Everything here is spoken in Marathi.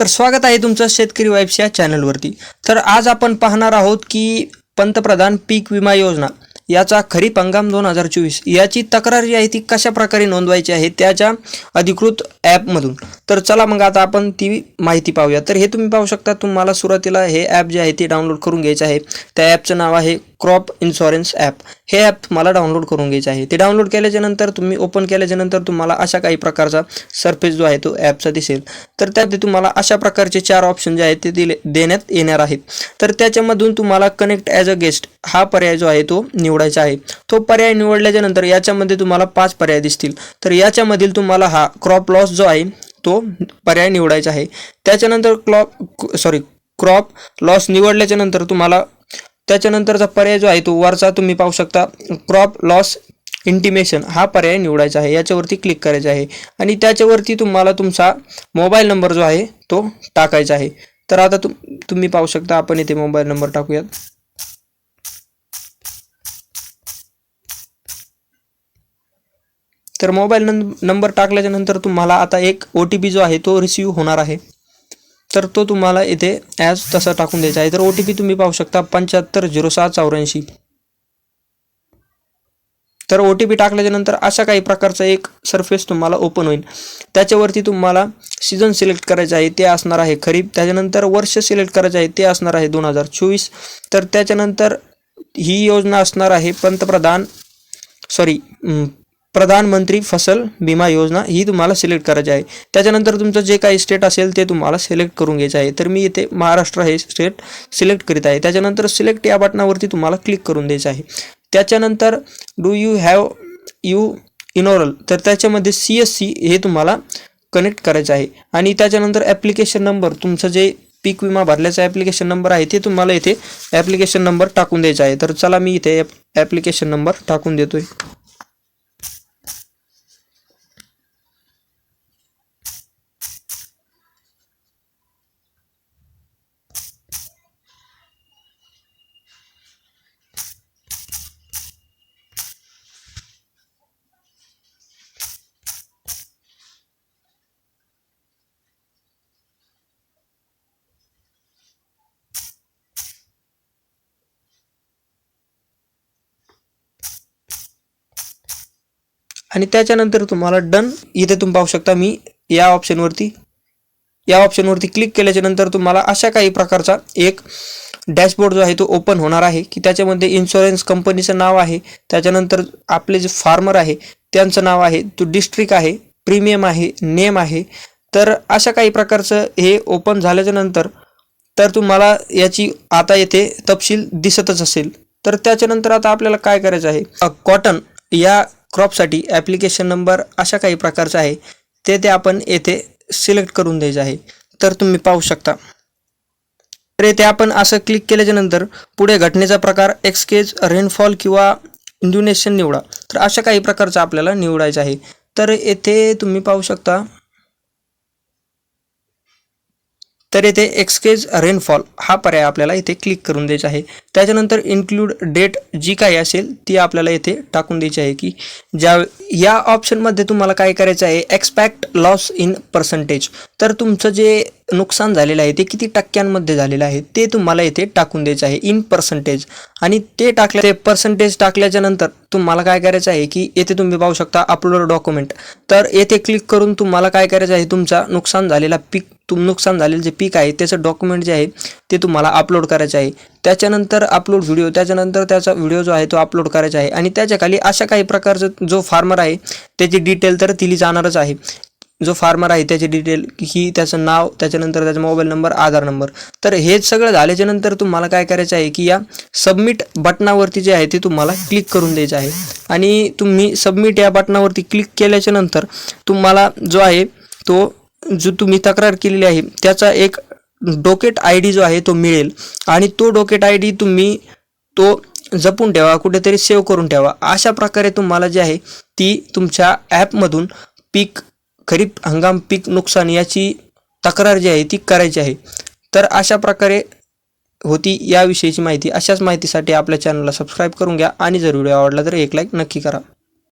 तर स्वागत आहे तुमचं शेतकरी वाईब्स या चॅनलवरती. तर आज आपण पाहणार आहोत की पंतप्रधान पीक विमा योजना याचा खरीप हंगाम दोन हजार चोवीस याची तक्रार जी आहे ती कशा प्रकारे नोंदवायची आहे त्याच्या अधिकृत ॲपमधून. तर चला मग आता आपण ती माहिती पाहूया. तर हे तुम्ही पाहू शकता तुम्हाला सुरुवातीला हे ॲप जे आहे ते डाउनलोड करून घ्यायचे आहे. त्या ॲपचं नाव आहे क्रॉप इन्शुरन्स ॲप हे ॲप तुम्हाला डाउनलोड करून घ्यायचं आहे. ते डाउनलोड केल्याच्यानंतर तुम्ही ओपन केल्याच्यानंतर तुम्हाला अशा काही प्रकारचा सरफेस जो आहे तो ॲपचा दिसेल. तर त्यात तुम्हाला अशा प्रकारचे चार ऑप्शन जे आहेत ते दिले देण्यात येणार आहेत. तर त्याच्यामधून तुम्हाला कनेक्ट ॲज अ गेस्ट हा पर्याय जो आहे तो निवडायचा आहे. तो पर्याय निवडल्याच्यानंतर याच्यामध्ये तुम्हाला पाच पर्याय दिसतील. तर याच्यामधील तुम्हाला हा क्रॉप लॉस जो आहे तो पर्याय निवडायचा आहे. त्याच्यानंतर क्लॉप सॉरी क्रॉप लॉस निवडल्याच्या नंतर तुम्हाला त्याच्यानंतरचा पर्याय जो आहे तो वरचा तुम्ही पाहू शकता. क्रॉप लॉस इंटिमेशन हा पर्याय निवडायचा आहे. याच्यावरती क्लिक करायचं आहे. आणि त्याच्यावरती तुम्हाला तुमचा मोबाईल नंबर जो आहे तो टाकायचा आहे. तर आता तुम तुम्ही पाहू शकता आपण इथे मोबाईल नंबर टाकूयात. तर मोबाईल नं नंबर टाकल्याच्यानंतर तुम्हाला आता एक ओ टी पी जो आहे तो रिसिव्ह होणार आहे. तर तो तुम्हाला इथे ॲज तसा टाकून द्यायचा आहे. तर ओ टी पी तुम्ही पाहू शकता पंच्याहत्तर झिरो सहा चौऱ्याऐंशी. तर ओ टी पी टाकल्याच्यानंतर अशा काही प्रकारचा एक सरफेस तुम्हाला ओपन होईल. त्याच्यावरती तुम्हाला सीझन सिलेक्ट करायचं आहे ते असणार आहे खरीप. त्याच्यानंतर वर्ष सिलेक्ट करायचं आहे ते असणार आहे दोन हजार चोवीस. तर त्याच्यानंतर ही योजना असणार आहे पंतप्रधान सॉरी प्रधानमंत्री फसल विमा योजना ही तुम्हाला सिलेक्ट करायची आहे. त्याच्यानंतर तुमचं जे काही स्टेट असेल ते तुम्हाला सिलेक्ट करून घ्यायचं आहे. तर मी इथे महाराष्ट्र हे स्टेट सिलेक्ट करीत आहे. त्याच्यानंतर सिलेक्ट या बटनावरती तुम्हाला क्लिक करून द्यायचं आहे. त्याच्यानंतर do you have you enrol तर त्याच्यामध्ये सी एस सी हे तुम्हाला कनेक्ट करायचं आहे. आणि त्याच्यानंतर ॲप्लिकेशन नंबर तुमचं जे पीक विमा भरल्याचा ॲप्लिकेशन नंबर आहे ते तुम्हाला इथे ॲप्लिकेशन नंबर टाकून द्यायचा आहे. तर चला मी इथे ॲप्लिकेशन नंबर टाकून देतो आहे आणि त्याच्यानंतर तुम्हाला डन इथे तुम्ही पाहू शकता मी या ऑप्शनवरती या ऑप्शनवरती क्लिक केल्याच्यानंतर तुम्हाला अशा काही प्रकारचा एक डॅशबोर्ड जो आहे तो ओपन होणार आहे की त्याच्यामध्ये इन्शुरन्स कंपनीचं नाव आहे. त्याच्यानंतर आपले जे फार्मर आहे त्यांचं नाव आहे तो डिस्ट्रिक्ट आहे प्रीमियम आहे नेम आहे. तर अशा काही प्रकारचं हे ओपन झाल्याच्यानंतर तर तुम्हाला याची आता येथे तपशील दिसतच असेल. तर त्याच्यानंतर आता आपल्याला काय करायचं आहे? कॉटन या क्रॉपसाठी ॲप्लिकेशन नंबर अशा काही प्रकारचा आहे. ते ते आपण येथे सिलेक्ट करून द्यायचं आहे. तर तुम्ही पाहू शकता. तर येथे आपण असं क्लिक केल्याच्यानंतर पुढे घटनेचा प्रकार एक्सकेज रेनफॉल किंवा इंड्युनेशन निवडा. तर अशा काही प्रकारचं आपल्याला निवडायचं आहे. तर येथे तुम्ही पाहू शकता. तर येथे एक्सकेज रेनफॉल हा पर्याय आपल्याला इथे क्लिक करून द्यायचा आहे. त्याच्यानंतर इन्क्लूड डेट जी काही असेल ती आपल्याला इथे टाकून द्यायची आहे की ज्या या ऑप्शनमध्ये तुम्हाला काय करायचं आहे? एक्सपॅक्ट लॉस इन पर्सेंटेज तर तुमचं जे नुकसान झालेलं आहे ते किती टक्क्यांमध्ये झालेलं आहे ते तुम्हाला इथे टाकून द्यायचं आहे इन पर्सेंटेज आणि ते टाकल्या ते पर्सेंटेज टाकल्याच्या नंतर तुम्हाला काय करायचं आहे की येथे तुम्ही पाहू शकता अपलोड डॉक्युमेंट तर येथे क्लिक करून तुम्हाला काय करायचं आहे तुमचा नुकसान झालेला पीक तुम नुकसान झालेलं जे पीक आहे त्याचं डॉक्युमेंट जे आहे ते तुम्हाला अपलोड करायचं आहे. त्याच्यानंतर अपलोड व्हिडिओ त्याच्यानंतर त्याचा व्हिडिओ जो आहे तो अपलोड करायचा आहे. आणि त्याच्याखाली अशा काही प्रकारचं जो फार्मर आहे त्याची डिटेल तर दिली जाणारच आहे. जो फार्मर आहे त्याची डिटेल ही त्याचं नाव त्याच्यानंतर त्याचा मोबाईल नंबर आधार नंबर तर हे सगळं झाल्याच्यानंतर तुम्हाला काय करायचं आहे की या सबमिट बटनावरती जे आहे ते तुम्हाला क्लिक करून द्यायचं आहे. आणि तुम्ही सबमिट या बटनावरती क्लिक केल्याच्यानंतर तुम्हाला जो आहे तो जो तुम्ही तक्रार केलेली आहे त्याचा एक डोकेट आय डी जो आहे तो मिळेल. आणि तो डोकेट आय डी तुम्ही तो जपून ठेवा कुठेतरी सेव्ह करून ठेवा. अशा प्रकारे तुम्हाला जे आहे ती तुमच्या ॲपमधून पीक खरीप हंगाम पीक नुकसान याची तक्रार जी आहे ती करायची आहे. तर अशा प्रकारे होती याविषयीची माहिती. अशाच माहितीसाठी आपल्या चॅनलला सबस्क्राईब करून घ्या आणि जर व्हिडिओ आवडला तर एक लाईक नक्की करा.